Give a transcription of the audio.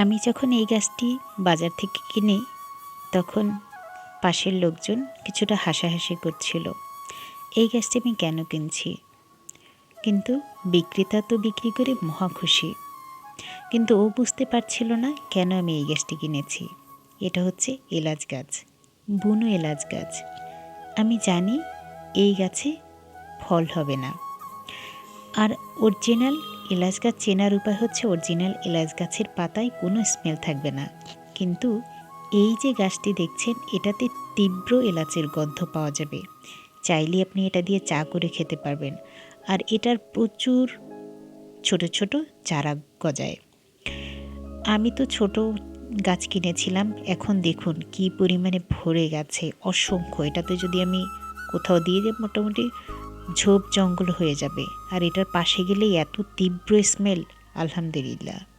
আমি যখন এই গাছটি বাজার থেকে কিনি, তখন পাশের লোকজন কিছুটা হাসাহাসি করছিল। এই গাছটি আমি কেন কিনছি? কিন্তু বিক্রেতা তো বিক্রি করে মহা খুশি। কিন্তু ও বুঝতে পারছিল না কেন আমি এই গাছটি কিনেছি। এটা হচ্ছে এলাচ গাছ, বুনো এলাচ গাছ। আমি জানি এই গাছে ফল হবে না। আর অরিজিনাল এলাচ গাছ চেনার উপায় হচ্ছে অরিজিনাল এলাচ গাছের পাতায় কোনো স্মেল থাকবে না। কিন্তু এই যে গাছটি দেখছেন, এটাতে তীব্র এলাচের গন্ধ পাওয়া যাবে। চাইলে আপনি এটা দিয়ে চা করে খেতে পারবেন। আর এটার প্রচুর ছোট ছোট চারা গজায়। আমি তো ছোট গাছ কিনেছিলাম, এখন দেখুন কি পরিমাণে ভরে গেছে। অসংখ্য। এটাতে যদি আমি কোথাও দিয়ে যে মোটামুটি ঝোপ জঙ্গল হয়ে যাবে। আর এটার পাশে গেলেই এত তীব্র স্মেল আলহামদুলিল্লাহ।